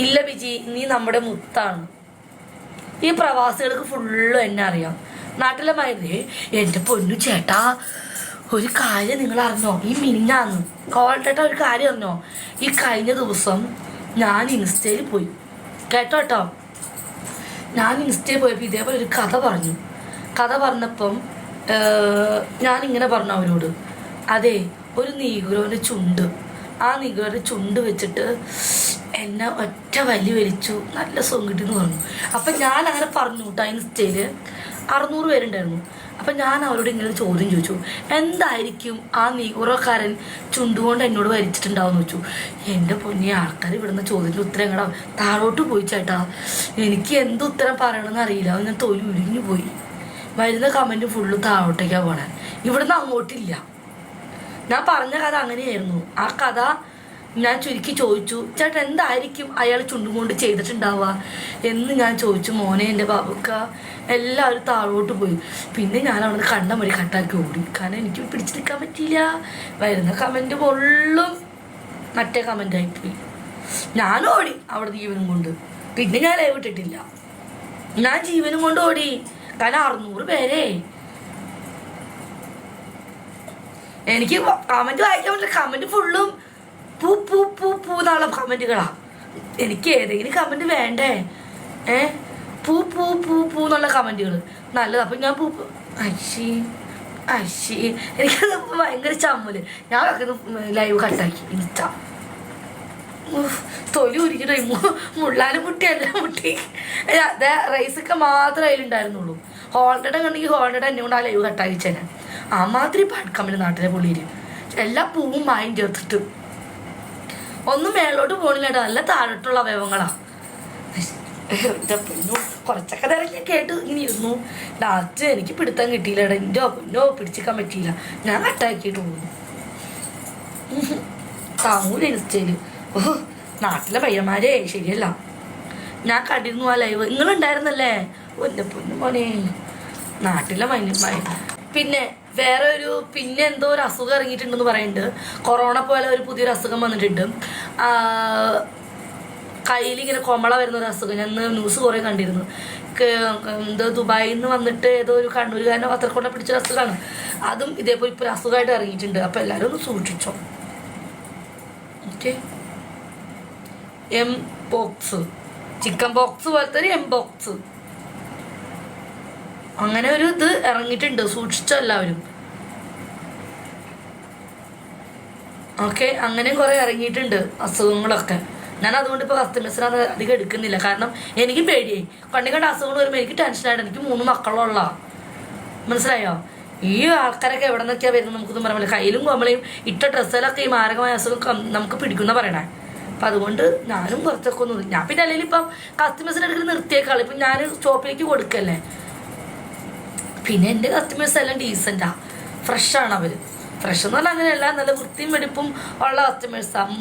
ഇല്ല ബിജി നീ നമ്മുടെ മുത്താണ്. ഈ പ്രവാസികൾക്ക് ഫുള്ള് എന്നെ അറിയാം. നാട്ടിലെ മരുന്നേ എന്റെ പൊന്നു ചേട്ടാ ഒരു കാര്യം നിങ്ങൾ അറിഞ്ഞോ? ഈ മിന്നാന്ന്. കോൾട്ടേട്ട ഒരു കാര്യം അറിഞ്ഞോ? ഈ കഴിഞ്ഞ ദിവസം ഞാൻ ഇൻസ്റ്റയിൽ പോയി. കേട്ടോ കേട്ടോ ഞാൻ ഇൻസ്റ്റയിൽ പോയപ്പോൾ ഇതേപോലെ ഒരു കഥ പറഞ്ഞു. കഥ പറഞ്ഞപ്പം ഇങ്ങനെ പറഞ്ഞു അവരോട്. അതെ ഒരു നീഗ്രോന്റെ ചുണ്ട്. ആ നീഗ്രോന്റെ ചുണ്ട് വെച്ചിട്ട് എന്നെ ഒറ്റ വലി വലിച്ചു നല്ല സുഖം കിട്ടിയെന്ന് പറഞ്ഞു. അപ്പം ഞാൻ അങ്ങനെ പറഞ്ഞു കേട്ടോ ഇൻസ്റ്റയിൽ അറുന്നൂറ് പേരുണ്ടായിരുന്നു. അപ്പം ഞാൻ അവരോട് ഇങ്ങനെ ചോദ്യം ചോദിച്ചു. എന്തായിരിക്കും ആ നീഗുറക്കാരൻ ചുണ്ടുകൊണ്ട് എന്നോട് വലിച്ചിട്ടുണ്ടാവും എന്ന് ചോദിച്ചു. എന്റെ പൊന്നി ആൾക്കാർ ഇവിടുന്ന് ചോദ്യത്തിന് ഉത്തരം എങ്ങടാ? താഴോട്ട് പോയി ചേട്ടാ. എനിക്ക് എന്ത് ഉത്തരം പറയണമെന്ന് അറിയില്ല. ഞാൻ തൊലി ഉരിഞ്ഞു പോയി. വരുന്ന കമന്റ് ഫുള്ള് താഴോട്ടേക്കാണ് പോണേ. ഇവിടുന്ന് അങ്ങോട്ടില്ല. ഞാൻ പറഞ്ഞ കഥ അങ്ങനെയായിരുന്നു. ആ കഥ ഞാൻ ചുരുക്കി ചോദിച്ചു ചേട്ടൻ എന്തായിരിക്കും അയാൾ ചുണ്ടും കൊണ്ട് ചെയ്തിട്ടുണ്ടാവുക? എന്ന് ഞാൻ ചോദിച്ചു മോനെ എന്റെ ബാബുക്ക എല്ലാവരും താഴോട്ട് പോയി. പിന്നെ ഞാൻ അവിടെ കണ്ട മടി കട്ടാക്കി ഓടി. കാരണം എനിക്ക് പിടിച്ചു നിൽക്കാൻ പറ്റിയില്ല. വരുന്ന കമന്റ് കൊള്ളും മറ്റേ കമന്റ് ആയിപ്പോയി. ഞാൻ ഓടി അവിടെ ജീവനും കൊണ്ട്. പിന്നെ ഞാൻ ലൈവ് ഇട്ടിട്ടില്ല. ഞാൻ ജീവനും കൊണ്ട് ഓടി. കാരണം അറുന്നൂറ് പേരെ. എനിക്ക് കമന്റ് വായിക്കാൻ പറ്റില്ല. കമന്റ് ഫുള്ളും പൂ പൂ പൂ പൂ കമന്റുകളാ? എനിക്ക് ഏതെങ്കിലും കമന്റ് വേണ്ടേ? ഏ? പൂ പൂ പൂ പൂ എന്നുള്ള കമന്റുകൾ നല്ലത്. അപ്പം ഞാൻ പൂ അശി അശി എനിക്ക് എനിക്കത് ഭയങ്കര ചമ്മൽ. ഞാൻ ലൈവ് കട്ടാക്കി. ഇൻസ്റ്റ. തൊലി ഉരിക്കണ മുള്ളാനും മുട്ടി എല്ലാം മുട്ടി. അതെ റൈസൊക്കെ മാത്രമേ അതിലുണ്ടായിരുന്നുള്ളൂ. ഹോൾഡഡ് കണ്ടെങ്കിൽ ഹോൾഡഡ് എന്നെ കൊണ്ട് ആ ലൈവ് കട്ടാക്കിച്ചേനെ. ആ മാതിരി പറ്റും നാട്ടിലെ പുള്ളിയിൽ എല്ലാ പൂവും മായും ചേർത്തിട്ട്. ഒന്നും മേളിലോട്ട് പോണില്ല കേട്ടോ. നല്ല താഴോട്ടുള്ള അവയവങ്ങളാ. എന്റെ പൊന്നു കുറച്ചൊക്കെ നേരം ഞാൻ കേട്ട് ഇങ്ങനെ ഇരുന്നു. ലാസ്റ്റ് എനിക്ക് പിടുത്തം കിട്ടിയില്ല കേട്ടോ എന്റെ പൊന്നോ പിടിച്ചിക്കാൻ പറ്റിയില്ല. ഞാൻ അറ്റാക്കിയിട്ട് പോകുന്നു താങ്ങൂല ഇൻസ്റ്റയിൽ ഓഹ് നാട്ടിലെ പയ്യന്മാരെ ശരിയല്ല. ഞാൻ കണ്ടിരുന്നു ആ ലൈവ്. നിങ്ങളുണ്ടായിരുന്നല്ലേ? എന്റെ പൊന്നു മോനെ. നാട്ടിലെ മൈനമായി പിന്നെ വേറെ ഒരു പിന്നെ എന്തോ ഒരു അസുഖം ഇറങ്ങിയിട്ടുണ്ടെന്ന് പറയുന്നുണ്ട്. കൊറോണ പോലെ ഒരു പുതിയൊരു അസുഖം വന്നിട്ടുണ്ട്. കയ്യിൽ ഇങ്ങനെ കൊമള വരുന്ന ഒരു അസുഖം. ഞാൻ ന്യൂസ് കുറേ കണ്ടിരുന്നു. എന്തോ ദുബായിൽ നിന്ന് വന്നിട്ട് ഏതോ ഒരു കണ്ണൂരുകാരനെ പത്രക്കൊണ്ട പിടിച്ചൊരു അസുഖമാണ്. അതും ഇതേപോലെ ഇപ്പോൾ ഒരു അസുഖമായിട്ട് ഇറങ്ങിയിട്ടുണ്ട്. അപ്പോൾ എല്ലാവരും ഒന്ന് സൂക്ഷിച്ചോ. Okay M box chicken box പോലത്തെ ഒരു എം ബോക്സ് അങ്ങനെ ഒരു ഇത് ഇറങ്ങിയിട്ടുണ്ട്. സൂക്ഷിച്ചോ എല്ലാവരും. ഓക്കെ അങ്ങനെയും കുറെ ഇറങ്ങിയിട്ടുണ്ട് അസുഖങ്ങളൊക്കെ. ഞാൻ അതുകൊണ്ട് ഇപ്പോൾ കസ്റ്റമേഴ്സിനെ അത് അധികം എടുക്കുന്നില്ല. കാരണം എനിക്ക് പേടിയായി. കണ്ണി കണ്ട അസുഖങ്ങൾ വരുമ്പോൾ എനിക്ക് ടെൻഷനായിട്ട് എനിക്ക് മൂന്ന് മക്കളുള്ള മനസ്സിലായോ? ഈ ആൾക്കാരൊക്കെ എവിടെ നിന്നൊക്കെയാണ് വരുന്നത് നമുക്കൊന്നും പറയാൻ പറ്റില്ല. കയ്യിലും കോമളയും ഇട്ട ഡ്രസ്സിലൊക്കെ ഈ മാരകമായ അസുഖം നമുക്ക് പിടിക്കുന്ന പറയണേ. അപ്പം അതുകൊണ്ട് ഞാനും കുറച്ചൊക്കെ ഞാൻ പിന്നെ അല്ലെങ്കിൽ ഇപ്പം കസ്റ്റമേഴ്സിന്റെ അടുക്കൽ നിർത്തിയേക്കാളും. ഇപ്പം ഞാൻ ഷോപ്പിലേക്ക് കൊടുക്കല്ലേ. പിന്നെ എന്റെ കസ്റ്റമേഴ്സ് എല്ലാം ഡീസന്റാണ് ഫ്രഷാണ് അവർ ഫ്രഷ് എന്ന് പറഞ്ഞാൽ അങ്ങനെയല്ല. നല്ല വൃത്തിയും വെടിപ്പും ഉള്ള കസ്റ്റമേഴ്സാണ്